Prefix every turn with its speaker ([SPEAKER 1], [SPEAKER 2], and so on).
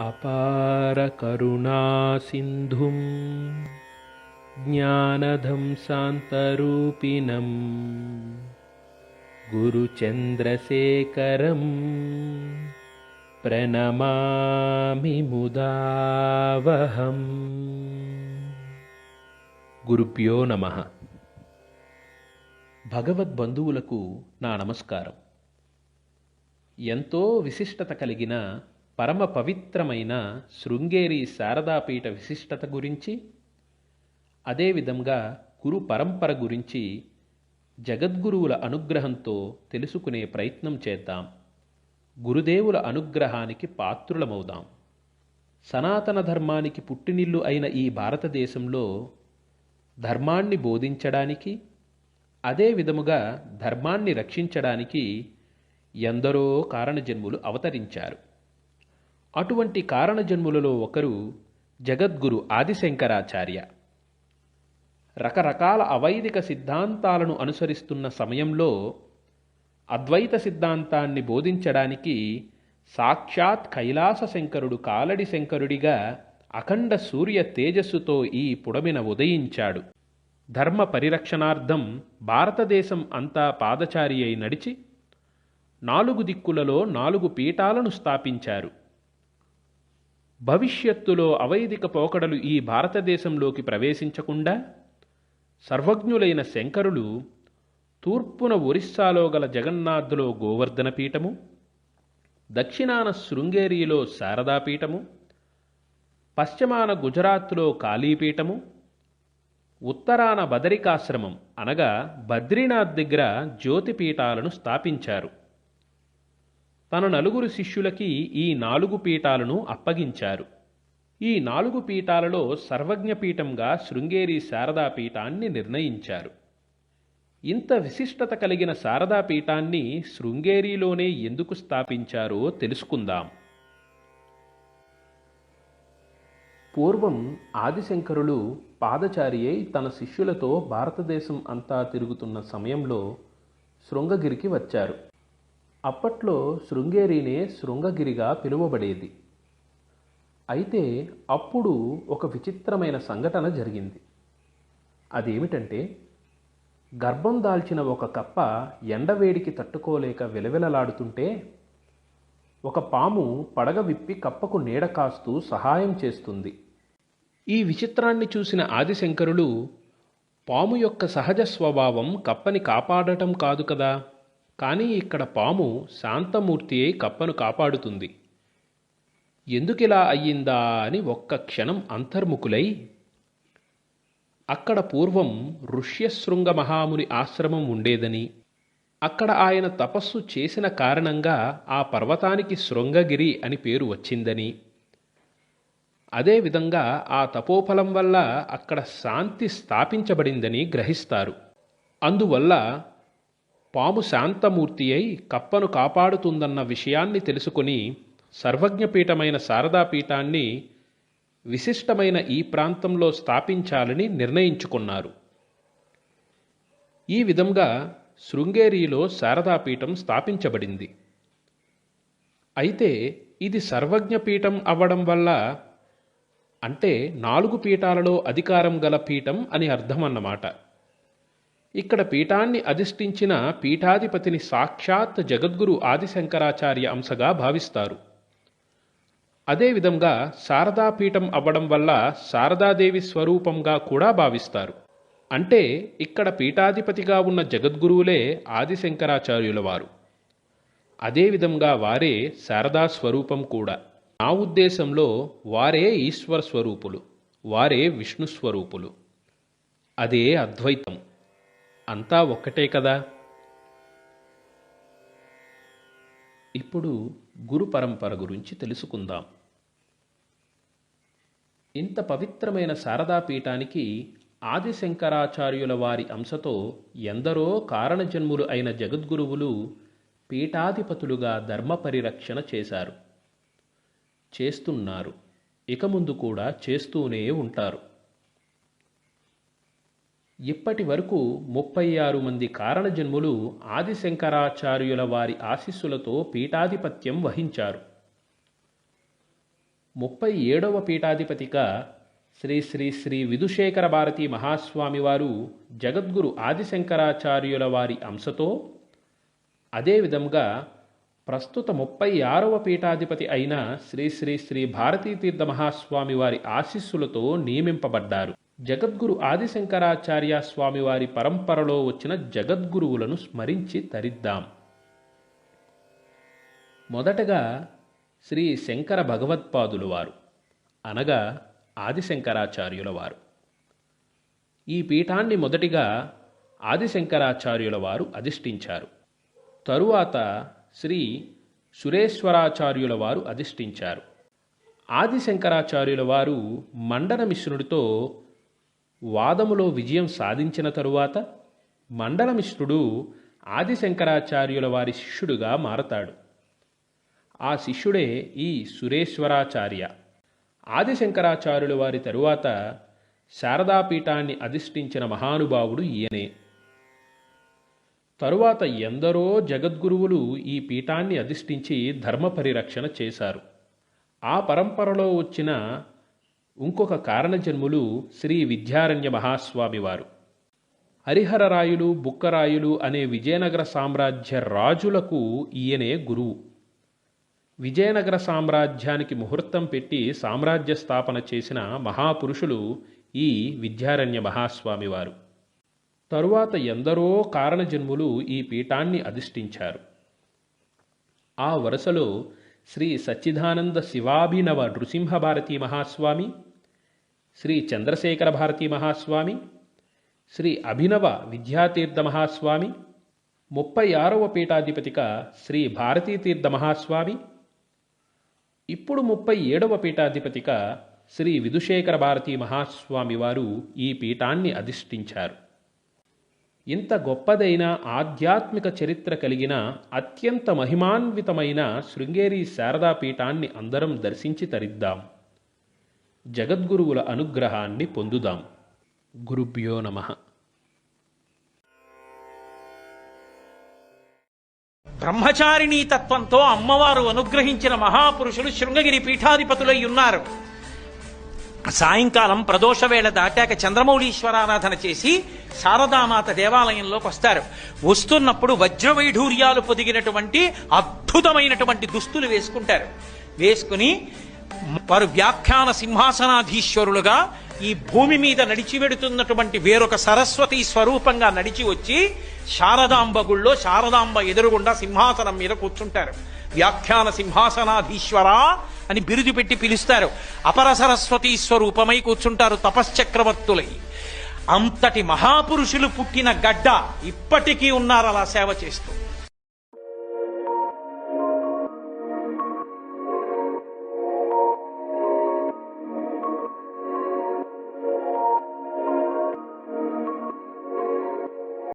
[SPEAKER 1] अपारकरुणासिन्धुं ज्ञानधं शान्तरूपिणं गुरुचन्द्रशेखरं प्रणमामि मुदावहम् గురుభ్యో నమ భగవద్బంధువులకు నా నమస్కారం ఎంతో విశిష్టత కలిగిన పరమ పవిత్రమైన శృంగేరి శారదాపీఠ విశిష్టత గురించి అదేవిధంగా గురు పరంపర గురించి జగద్గురువుల అనుగ్రహంతో తెలుసుకునే ప్రయత్నం చేద్దాం. గురుదేవుల అనుగ్రహానికి పాత్రులమవుదాం. సనాతన ధర్మానికి పుట్టినిల్లు అయిన ఈ భారతదేశంలో ధర్మాన్ని బోధించడానికి అదే విధముగా ధర్మాన్ని రక్షించడానికి ఎందరో కారణజన్ములు అవతరించారు. అటువంటి కారణజన్ములలో ఒకరు జగద్గురు ఆదిశంకరాచార్య. రకరకాల అవైదిక సిద్ధాంతాలను అనుసరిస్తున్న సమయంలో అద్వైత సిద్ధాంతాన్ని బోధించడానికి సాక్షాత్ కైలాస శంకరుడు కాలడి శంకరుడిగా అఖండ సూర్య తేజస్సుతో ఈ పుడమిన ఉదయించాడు. ధర్మ పరిరక్షణార్థం భారతదేశం అంతా పాదచారి అయి నడిచి నాలుగు దిక్కులలో నాలుగు పీఠాలను స్థాపించారు. భవిష్యత్తులో అవైదిక పోకడలు ఈ భారతదేశంలోకి ప్రవేశించకుండా సర్వజ్ఞులైన శంకరులు తూర్పున ఒరిస్సాలో గల జగన్నాథులో గోవర్ధన పీఠము దక్షిణాన శృంగేరిలో శారదాపీఠము పశ్చిమాన గుజరాత్లో కాళీపీఠము ఉత్తరాన బదరికాశ్రమం అనగా బద్రీనాథ్ దగ్గర జ్యోతిపీఠాలను స్థాపించారు. తన నలుగురు శిష్యులకి ఈ నాలుగు పీఠాలను అప్పగించారు. ఈ నాలుగు పీఠాలలో సర్వజ్ఞపీఠంగా శృంగేరి శారదా పీఠాన్ని నిర్ణయించారు. ఇంత విశిష్టత కలిగిన శారదా పీఠాన్ని శృంగేరిలోనే ఎందుకు స్థాపించారో తెలుసుకుందాం. పూర్వం ఆదిశంకరులు పాదచారి అయి తన శిష్యులతో భారతదేశం అంతా తిరుగుతున్న సమయంలో శృంగగిరికి వచ్చారు. అప్పట్లో శృంగేరినే శృంగగిరిగా పిలువబడేది. అయితే అప్పుడు ఒక విచిత్రమైన సంఘటన జరిగింది. అదేమిటంటే గర్భం దాల్చిన ఒక కప్ప ఎండవేడికి తట్టుకోలేక విలవిలలాడుతుంటే ఒక పాము పడగ విప్పి కప్పకు నీడ కాస్తూ సహాయం చేస్తుంది. ఈ విచిత్రాన్ని చూసిన ఆదిశంకరులు పాము యొక్క సహజ స్వభావం కప్పని కాపాడటం కాదు కదా? కానీ ఇక్కడ పాము శాంతమూర్తి అయి కప్పను కాపాడుతుంది. ఎందుకిలా అయ్యిందా అని ఒక్క క్షణం అంతర్ముఖులై అక్కడ పూర్వం ఋష్యశృంగ మహాముని ఆశ్రమం ఉండేదని అక్కడ ఆయన తపస్సు చేసిన కారణంగా ఆ పర్వతానికి శృంగగిరి అని పేరు వచ్చిందని. అదేవిధంగా ఆ తపోఫలం వల్ల అక్కడ శాంతి స్థాపించబడిందని గ్రహిస్తారు. అందువల్ల పాము శాంతమూర్తి అయి కప్పను కాపాడుతుందన్న విషయాన్ని తెలుసుకుని సర్వజ్ఞపీఠమైన శారదాపీఠాన్ని విశిష్టమైన ఈ ప్రాంతంలో స్థాపించాలని నిర్ణయించుకున్నారు. ఈ విధంగా శృంగేరిలో శారదాపీఠం స్థాపించబడింది. అయితే ఇది సర్వజ్ఞపీఠం అవ్వడం వల్ల అంటే నాలుగు పీఠాలలో అధికారం గల పీఠం అని అర్థం అన్నమాట ఇక్కడ పీఠాన్ని అధిష్ఠించిన పీఠాధిపతిని సాక్షాత్ జగద్గురు ఆదిశంకరాచార్య అంశగా భావిస్తారు. అదేవిధంగా శారదాపీఠం అవ్వడం వల్ల శారదాదేవి స్వరూపంగా కూడా భావిస్తారు. అంటే ఇక్కడ పీఠాధిపతిగా ఉన్న జగద్గురువులే ఆదిశంకరాచార్యుల వారు అదేవిధంగా వారే శారదా స్వరూపం కూడా. నా ఉద్దేశంలో వారే ఈశ్వర స్వరూపులు వారే విష్ణు స్వరూపులు. అదే అద్వైతం. అంతా ఒక్కటే కదా? ఇప్పుడు గురు పరంపర గురించి తెలుసుకుందాం. ఇంత పవిత్రమైన శారదాపీఠానికి ఆదిశంకరాచార్యుల వారి అంశతో ఎందరో కారణజన్ములు అయిన జగద్గురువులు పీఠాధిపతులుగా ధర్మ పరిరక్షణ చేశారు. చేస్తున్నారు. ఇక ముందు కూడా చేస్తూనే ఉంటారు. ఇప్పటి వరకు ముప్పై ఆరు మంది కారణజన్ములు ఆదిశంకరాచార్యుల వారి ఆశీస్సులతో పీఠాధిపత్యం వహించారు. ముప్పై ఏడవ పీఠాధిపతిగా శ్రీ శ్రీ శ్రీ విధుశేఖర భారతి మహాస్వామివారు జగద్గురు ఆదిశంకరాచార్యుల వారి అంశతో అదేవిధంగా ప్రస్తుత ముప్పై ఆరవ పీఠాధిపతి అయిన శ్రీ శ్రీ శ్రీ భారతీ తీర్థ మహాస్వామి వారి ఆశీస్సులతో నియమింపబడ్డారు. జగద్గురు ఆదిశంకరాచార్య స్వామి వారి పరంపరలో వచ్చిన జగద్గురువులను స్మరించి తరిద్దాం. మొదటగా శ్రీ శంకర భగవత్పాదులు వారు అనగా ఆదిశంకరాచార్యుల వారు. ఈ పీఠాన్ని మొదటిగా ఆదిశంకరాచార్యుల వారు అధిష్ఠించారు. తరువాత శ్రీ సురేశ్వరాచార్యుల వారు అధిష్ఠించారు. ఆదిశంకరాచార్యుల వారు మండన మిశ్రుడితో వాదములో విజయం సాధించిన తరువాత మండలమిశ్రుడు ఆదిశంకరాచార్యుల వారి శిష్యుడుగా మారతాడు. ఆ శిష్యుడే ఈ సురేశ్వరాచార్య. ఆదిశంకరాచార్యుల వారి తరువాత శారదాపీఠాన్ని అధిష్ఠించిన మహానుభావుడు ఈయనే. తరువాత ఎందరో జగద్గురువులు ఈ పీఠాన్ని అధిష్ఠించి ధర్మ పరిరక్షణ చేశారు. ఆ పరంపరలో వచ్చిన ఇంకొక కారణజన్ములు శ్రీ విద్యారణ్య మహాస్వామివారు. హరిహరరాయులు బుక్కరాయులు అనే విజయనగర సామ్రాజ్య రాజులకు ఈయనే గురువు. విజయనగర సామ్రాజ్యానికి ముహూర్తం పెట్టి సామ్రాజ్య స్థాపన చేసిన మహాపురుషులు ఈ విద్యారణ్య మహాస్వామివారు. తరువాత ఎందరో కారణజన్ములు ఈ పీఠాన్ని అధిష్ఠించారు. ఆ వరుసలో శ్రీ సచ్చిదానంద శివాభినవ నృసింహ భారతీ మహాస్వామి శ్రీ చంద్రశేఖర భారతీ మహాస్వామి శ్రీ అభినవ విద్యాతీర్థ మహాస్వామి ముప్పై ఆరవ పీఠాధిపతిగా శ్రీ భారతీతీర్థ మహాస్వామి ఇప్పుడు ముప్పై ఏడవ పీఠాధిపతిగా శ్రీ విధుశేఖర భారతీ మహాస్వామి వారు ఈ పీఠాన్ని అధిష్ఠించారు. ఇంత గొప్పదైన ఆధ్యాత్మిక చరిత్ర కలిగిన అత్యంత మహిమాన్వితమైన శృంగేరి శారదా పీఠాన్ని అందరం దర్శించి తరిద్దాం. జగద్గురువుల అనుగ్రహాన్ని పొందుదాం. గురుభ్యో నమః.
[SPEAKER 2] బ్రహ్మచారిణీ తత్వంతో అమ్మవారు అనుగ్రహించిన మహాపురుషులు శృంగగిరి పీఠాధిపతులై ఉన్నారు. సాయంకాలం ప్రదోష వేళ దాటాక చంద్రమౌళీశ్వరారాధన చేసి శారదామాత దేవాలయంలోకి వస్తారు. వస్తున్నప్పుడు వజ్రవైఢూర్యాలు పొదిగినటువంటి అద్భుతమైనటువంటి దుస్తులు వేసుకుంటారు. వేసుకుని వారు వ్యాఖ్యాన సింహాసనాధీశ్వరులుగా ఈ భూమి మీద నడిచి వెడుతున్నటువంటి వేరొక సరస్వతి స్వరూపంగా నడిచి వచ్చి శారదాంబ గుళ్ళో శారదాంబ ఎదురుగుండా సింహాసనం మీద కూర్చుంటారు. వ్యాఖ్యాన సింహాసనాధీశ్వర అని బిరుదు పెట్టి పిలుస్తారు. అపర సరస్వతి స్వరూపమై కూర్చుంటారు తపశ్చక్రవర్తులై. అంతటి మహాపురుషులు పుట్టిన గడ్డ ఇప్పటికీ ఉన్నారు అలా సేవ చేస్తూ.